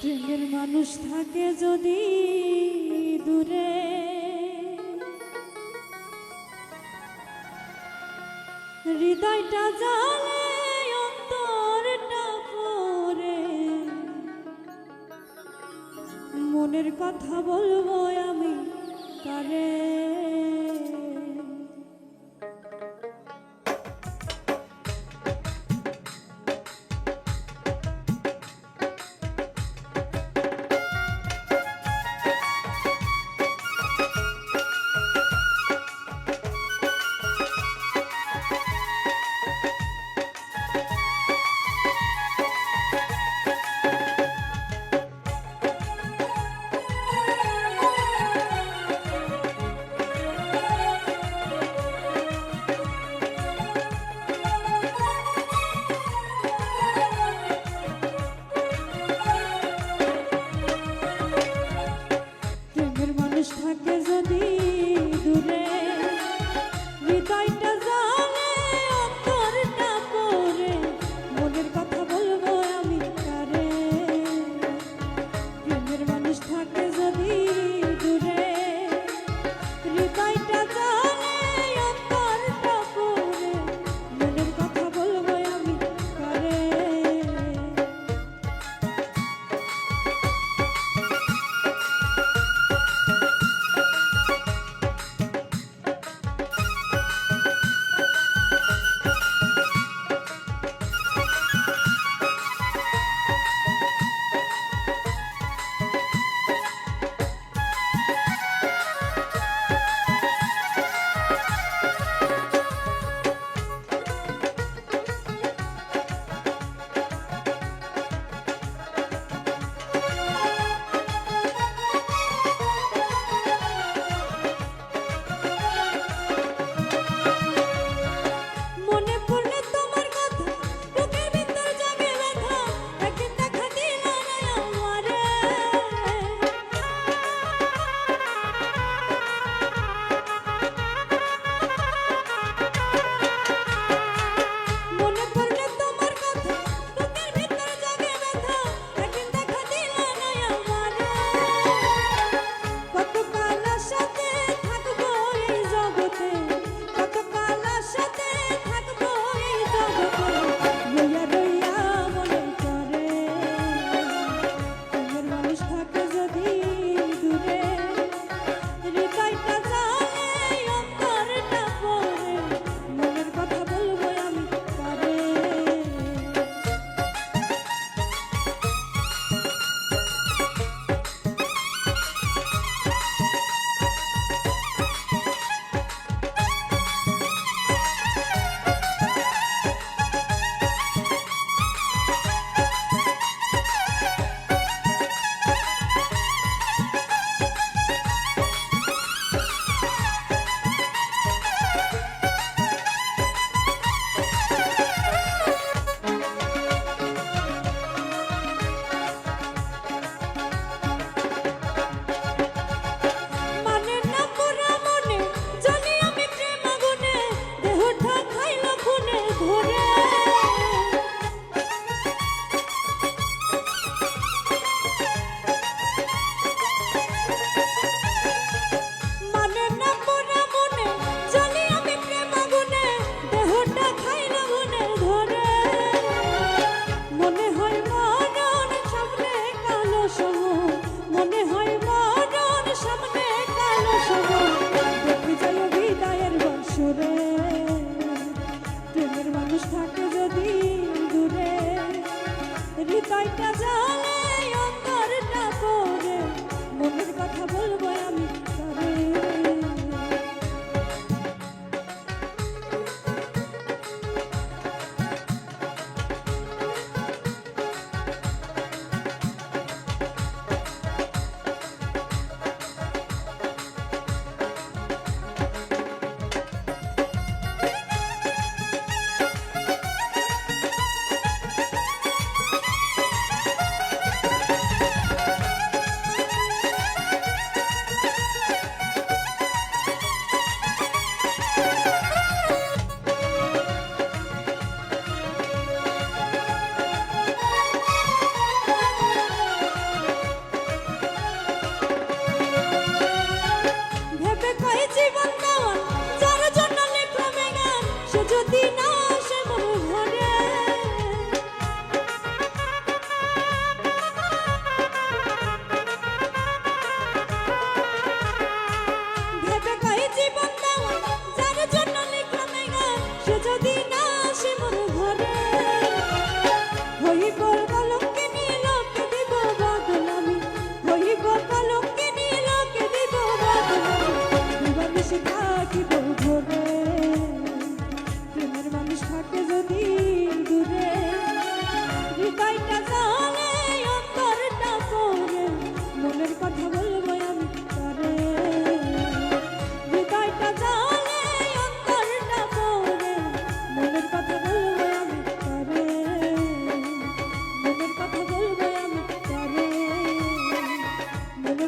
প্রেমের মানুষ থাকে যদি দূরে। হৃদয়টা জানে অন্তরটা পরে মনের কথা বলব আমি কারে।